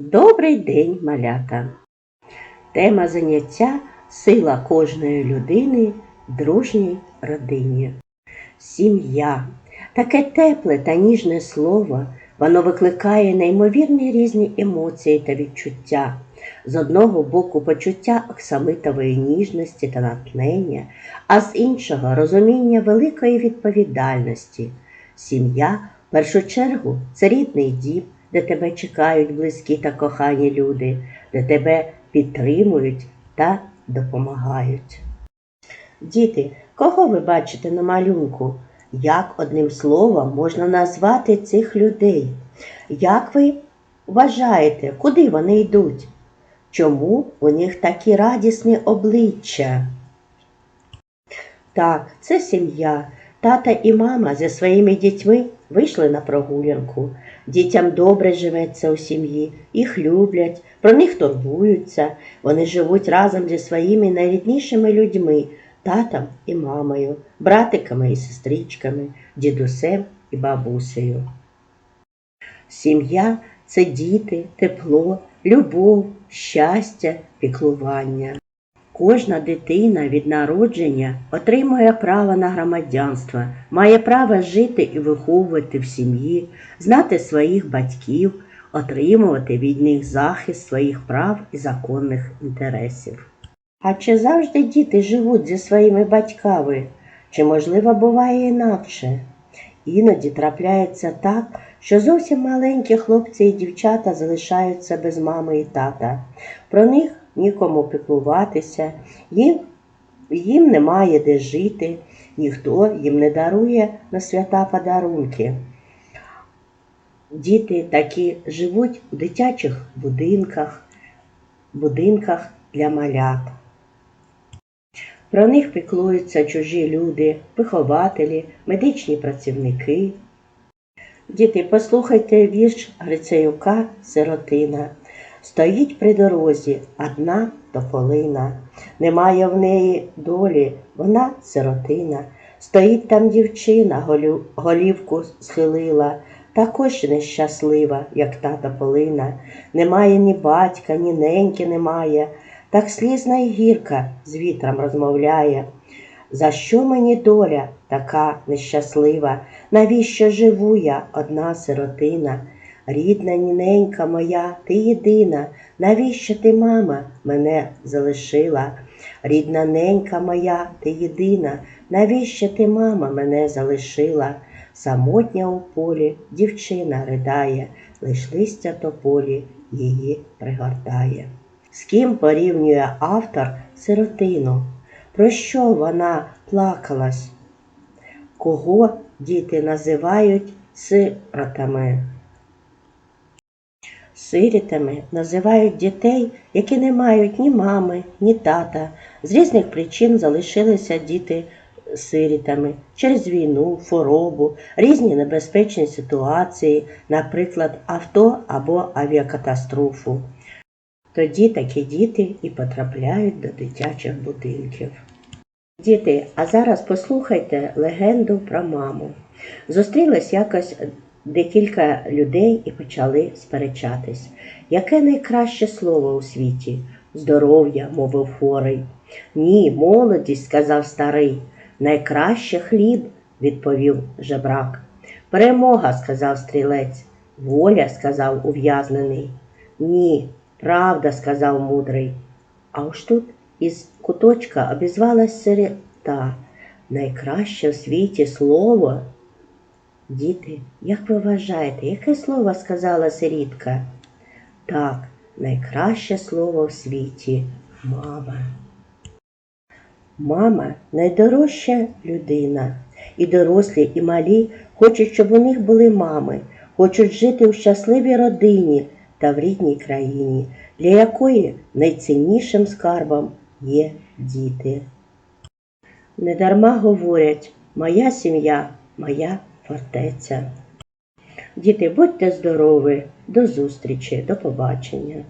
Добрий день, малята! Тема заняття сила кожної людини в дружній родині. Сім'я таке тепле та ніжне слово, воно викликає неймовірні різні емоції та відчуття. З одного боку почуття оксамитової ніжності та натхнення, а з іншого розуміння великої відповідальності. Сім'я в першу чергу це рідний дім, де тебе чекають близькі та кохані люди, де тебе підтримують та допомагають. Діти, кого ви бачите на малюнку? Як одним словом можна назвати цих людей? Як ви вважаєте, куди вони йдуть? Чому у них такі радісні обличчя? Так, це сім'я. Тата і мама зі своїми дітьми вийшли на прогулянку. Дітям добре живеться у сім'ї, їх люблять, про них турбуються. Вони живуть разом зі своїми найріднішими людьми, татом і мамою, братиками і сестричками, дідусем і бабусею. Сім'я це діти, тепло, любов, щастя, піклування. Кожна дитина від народження отримує право на громадянство, має право жити і виховувати в сім'ї, знати своїх батьків, отримувати від них захист своїх прав і законних інтересів. А чи завжди діти живуть зі своїми батьками? Чи можливо буває інакше? Іноді трапляється так, що зовсім маленькі хлопці і дівчата залишаються без мами і тата. Про них нікому піклуватися, їм, їм немає де жити, ніхто їм не дарує на свята подарунки. Діти такі живуть у дитячих будинках, будинках для малят. Про них піклуються чужі люди, вихователі, медичні працівники. Діти, послухайте вірш Грицеюка Сиротина. Стоїть при дорозі одна тополина, немає в неї долі, вона сиротина. Стоїть там дівчина, голівку схилила, також нещаслива, як та тополина. Немає ні батька, ні неньки немає, так слізна й гірка з вітром розмовляє. За що мені доля така нещаслива? Навіщо живу я одна сиротина? Рідна ніненька моя, ти єдина, навіщо ти, мама, мене залишила? Рідна ненька моя, ти єдина, навіщо ти, мама, мене залишила? Самотня у полі дівчина ридає, лиш листя тополі її пригортає. З ким порівнює автор сиротину? Про що вона плакалась? Кого діти називають сиротами? Сирітами називають дітей, які не мають ні мами, ні тата. З різних причин залишилися діти сирітами через війну, хворобу, різні небезпечні ситуації, наприклад, авто або авіакатастрофу. Тоді такі діти і потрапляють до дитячих будинків. Діти, а зараз послухайте легенду про маму. Зустрілись якось декілька людей і почали сперечатись. Яке найкраще слово у світі? Здоров'я, мовив хворий. Ні, молодість, сказав старий. Найкраще хліб, відповів жебрак. Перемога, сказав стрілець. Воля, сказав ув'язнений. Ні, правда, сказав мудрий. А уж тут із куточка обізвалась сирота. Найкраще в світі слово. Діти, як ви вважаєте, яке слово сказала сирітка? Так, найкраще слово в світі мама. Мама найдорожча людина. І дорослі, і малі хочуть, щоб у них були мами, хочуть жити у щасливій родині та в рідній країні, для якої найціннішим скарбом є діти. Недарма говорять моя сім'я, моя фортеця. Діти, будьте здорові, до зустрічі, до побачення.